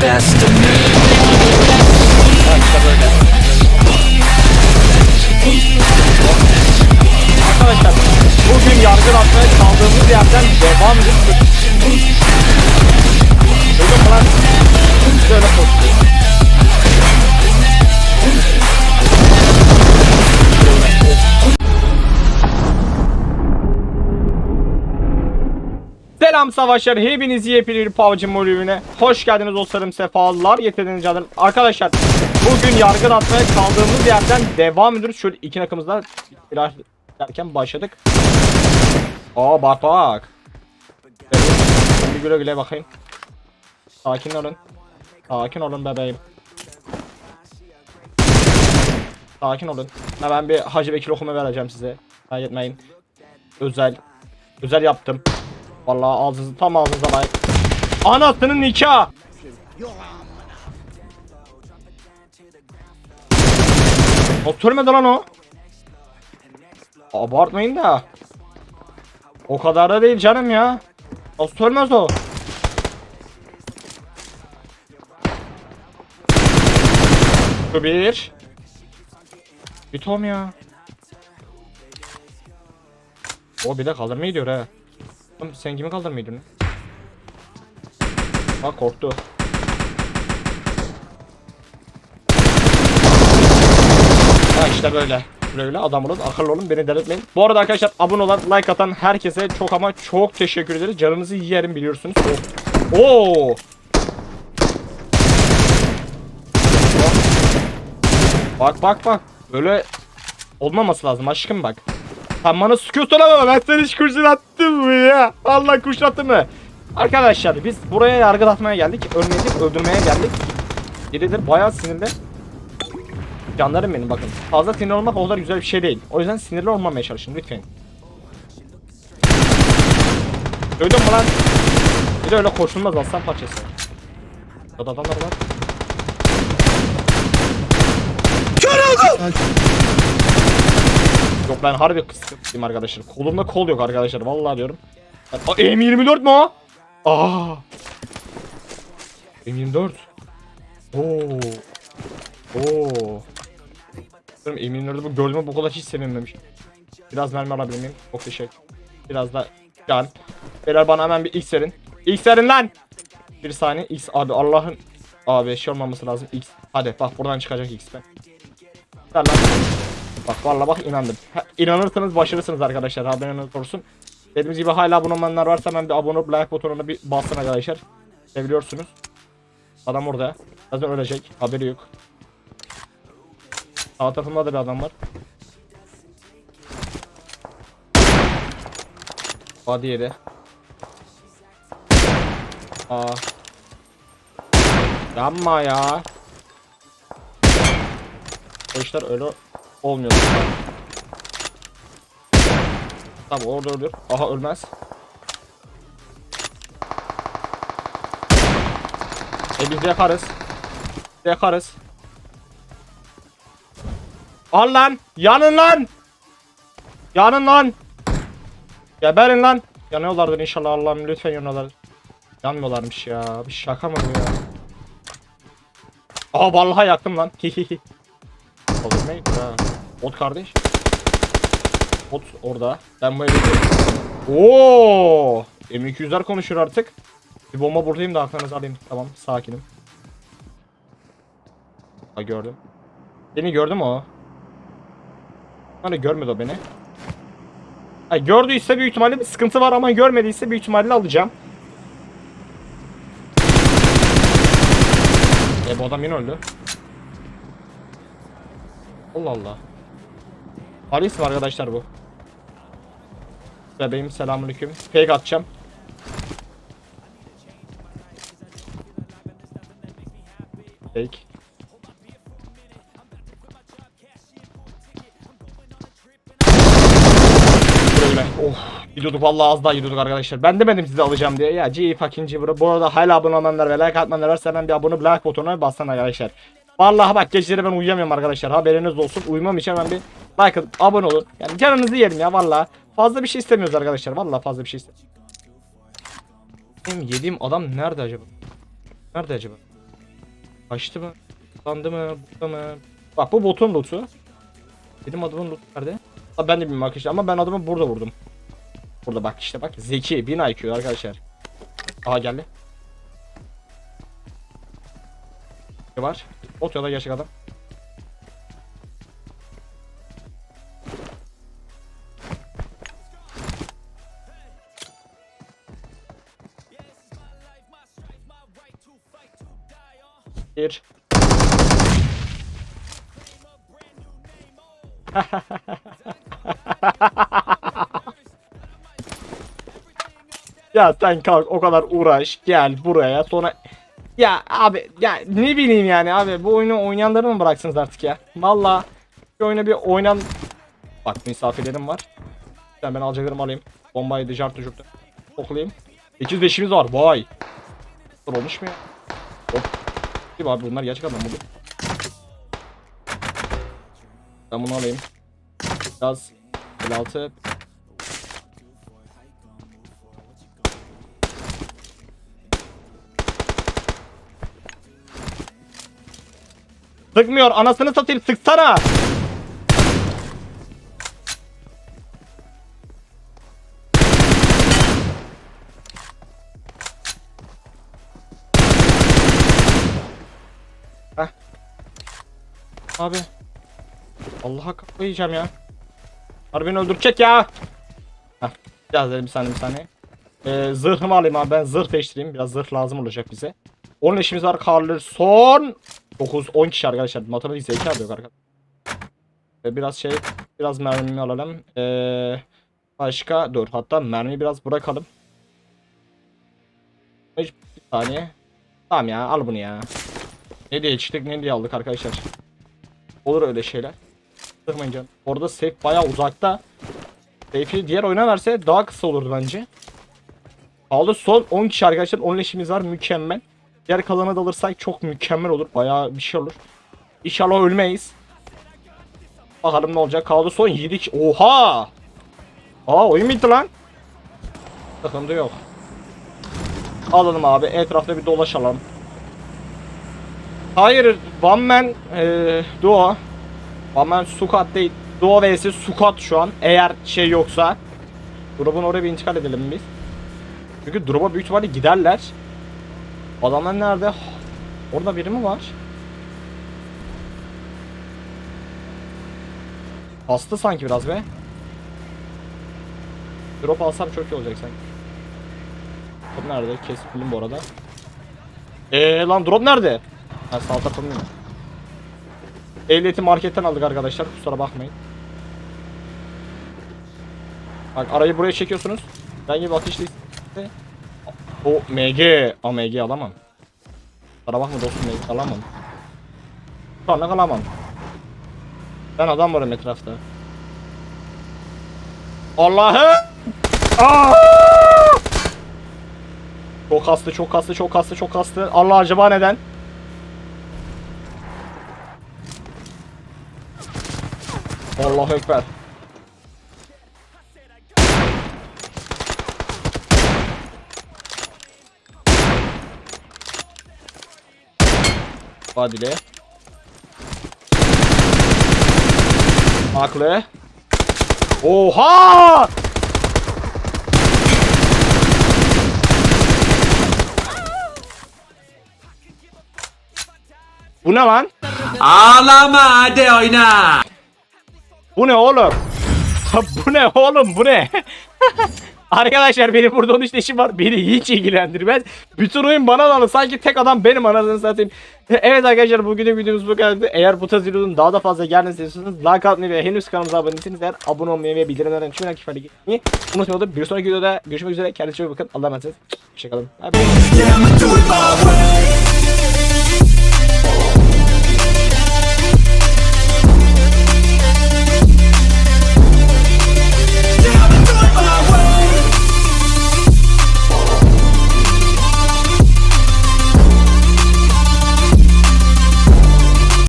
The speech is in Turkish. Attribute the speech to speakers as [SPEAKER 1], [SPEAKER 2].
[SPEAKER 1] best of me.
[SPEAKER 2] Arkadaşlar bugün yargı atmaya kaldığımız yerden devam ediyoruz. Duydun mu lan? Böyle koşuyor. Selam savaşlar, hepiniz yepyeni PUBG Mobile hoş geldiniz dostlarım, sefalar getirdiniz canlarım. Arkadaşlar, bugün yargı atmaya kaldığımız yerden devam ediyoruz. Şöyle iki nakımızda biraz derken başladık. Aa bak bir güle güle bakayım. Sakin olun. Sakin olun bebeğim. Sakin olun. Ben bir Hacı Bekir okuma vereceğim size. Merak etmeyin. Özel. Özel yaptım. Vallahi ağzınızı tam ağzınıza layık. Anasının nikah. Oturmadı lan o. Abartmayın da. O kadar da değil canım ya. Nasıl o? Şu bir. Bir tom ya. O bir de kaldırmaya gidiyor ha. Sen kimi kaldırmaya gidiyorsun? Bak korktu. Ha işte böyle. Böyle adam olun, akıllı olun, beni delirtmeyin. Bu arada arkadaşlar abone olan, like atan herkese çok ama çok teşekkür ederiz. Canınızı yerim biliyorsunuz. Oh. Oo. Bak bak bak. Böyle olmaması lazım aşkım bak. Sen bana sıkıyorsun ama ben seni hiç kurşun mı ya? Allah kurşun mı? Arkadaşlar biz buraya yargılatmaya geldik. Ölmedik, öldürmeye geldik. Biridir bayağı sinirli. Canlarım benim bakın. Fazla sinirli olmak o kadar güzel bir şey değil. O yüzden sinirli olmamaya çalışın lütfen. Duydun mu lan? Bir de öyle koşulmaz aslan parçası. Adamlar var. Yok ben harbi kıskırtayım arkadaşlar. Kolumda kol yok arkadaşlar vallahi diyorum. Aa, M24 mu o? Aa. M24. Oo. Oo. Sanırım M24'ü bu gördüğüme bu kadar hiç sevinmemiş. Biraz mermi alabilir miyim? Çok teşekkür. Biraz da can. Beyler bana hemen bir X verin. X verin lan! Bir saniye X abi Allah'ın abi şey olmaması lazım X. Hadi bak buradan çıkacak X ben. Ver lan. Bak vallahi bak inandım. Ha, inanırsanız başarırsınız arkadaşlar haberiniz olsun. Dediğimiz gibi hala abone olmayanlar varsa hemen bir abone olup like butonuna bir bassın arkadaşlar. Seviliyorsunuz. Adam orada. Zaten ölecek. Haberi yok. Sağ tarafımda da bir adam var. Body yedi. Aa. Yapma ya. O işler öyle olmuyor. Tamam orada ölür. Aha ölmez. E biz yakarız. Yakarız. Al lan! Yanın lan! Yanın lan! Geberin lan! Yanıyorlardır inşallah Allah'ım lütfen yanıyorlar. Yanmıyorlarmış ya. Bir şaka mı bu ya? Aa vallahi yaktım lan. Hihihi. Olur neydi ha? Ot kardeş. Ot orada. Ben bu evi Oo! M200'ler konuşuyor artık. Bir bomba buradayım da aklınızı alayım. Tamam sakinim. Ha gördüm. Beni gördü mü o? Hani görmedi o beni. Ha, gördüyse büyük ihtimalle bir sıkıntı var ama görmediyse büyük ihtimalle alacağım. E bu adam yine öldü. Allah Allah. Paris mi arkadaşlar bu? Bebeğim selamünaleyküm. Fake atacağım. Fake. Böyle. Oh. Gidiyorduk vallahi az daha gidiyorduk arkadaşlar. Ben demedim size alacağım diye. Ya G fucking G Bu arada hala abone olanlar ve like atmayanlar varsa hemen bir abone like butonuna bassana arkadaşlar. Vallahi bak geceleri ben uyuyamıyorum arkadaşlar. Haberiniz olsun. Uyumam için hemen bir like atıp abone olun. Yani canınızı yerim ya vallahi. Fazla bir şey istemiyoruz arkadaşlar. Vallahi fazla bir şey istemiyoruz. Benim yediğim adam nerede acaba? Nerede acaba? Kaçtı mı? Sandı mı? Burada mı? Bak bu botun lootu. Benim adamın lootu nerede? Ha, ben de bilmiyorum arkadaşlar ama ben adamı burada vurdum. Burada bak işte bak. Zeki 1000 IQ arkadaşlar. Aha geldi. Var? Bot da gerçek adam. Bir. ya sen kalk o kadar uğraş gel buraya sonra ya abi ya ne bileyim yani abi bu oyunu oynayanları mı bıraksınız artık ya? Valla bir oyuna bir oynan bak misafirlerim var. Ben ben alacaklarımı alayım. Bombayı da jartı jurtu oklayayım 8 beşimiz var vay. Dur olmuş mu ya? Hop. Değil abi bunlar gerçek adam bu. Ben bunu alayım. Biraz 56 Sıkmıyor anasını satayım sıksana. Heh. Abi. Allah'a kafayı yiyeceğim ya. Harbi beni öldürecek ya. Heh. Biraz bir saniye bir saniye. Ee, zırhımı alayım abi ben zırh değiştireyim. Biraz zırh lazım olacak bize. 10 leşimiz var Carlson. 9 10 kişi arkadaşlar. Matematik zeka da yok arkadaşlar. Biraz şey biraz mermimi alalım. Ee, başka dur hatta mermiyi biraz bırakalım. Bir saniye. Tamam ya al bunu ya. Ne diye çıktık ne diye aldık arkadaşlar. Olur öyle şeyler. Sıkmayın canım. Orada safe bayağı uzakta. Safe'i diğer oyuna verse daha kısa olurdu bence. Kaldı son 10 kişi arkadaşlar 10 leşimiz var mükemmel. Diğer kalana da alırsak çok mükemmel olur. Bayağı bir şey olur. İnşallah ölmeyiz. Bakalım ne olacak. Kaldı son 7 kişi. Oha! Aa oyun bitti lan. Sıkıntı yok. Alalım abi. Etrafta bir dolaşalım. Hayır. One man e, duo. One man squad değil. Duo vs squad şu an. Eğer şey yoksa. Drop'un oraya bir intikal edelim biz. Çünkü drop'a büyük ihtimalle giderler. Adamlar nerede? Orada biri mi var? Bastı sanki biraz be. Drop alsam çok iyi olacak sanki. Drop nerede? Kesin bu arada. Eee lan drop nerede? Ha sağ mi? Ehliyeti marketten aldık arkadaşlar. Kusura bakmayın. Bak arayı buraya çekiyorsunuz. Ben gibi ateşli o MG. A MG alamam. Kusura bakma dostum MG alamam. Sonra alamam. Ben adam varım etrafta. Allah'ım! Çok kastı, çok kastı, çok kastı, çok kastı. Allah acaba neden? Allahu ekber. Vadile. Haklı. Oha! Bu ne lan?
[SPEAKER 1] Ağlama hadi oyna.
[SPEAKER 2] Bu ne oğlum? Bu ne oğlum bu ne? Arkadaşlar benim burada 13 işim var. Beni hiç ilgilendirmez. Bütün oyun bana dalı. Sanki tek adam benim anasını satayım. Evet arkadaşlar bugünün videomuz bu kadardı. Eğer bu tarz videonun daha da fazla gelmesini istiyorsanız like atmayı ve henüz kanalımıza abone değilseniz eğer abone olmayı ve bildirimlerden tüm aktif hale getirmeyi unutmayın. Bir sonraki videoda görüşmek üzere. Kendinize çok bakın. Allah'a emanet olun. Hoşçakalın. Bye bye.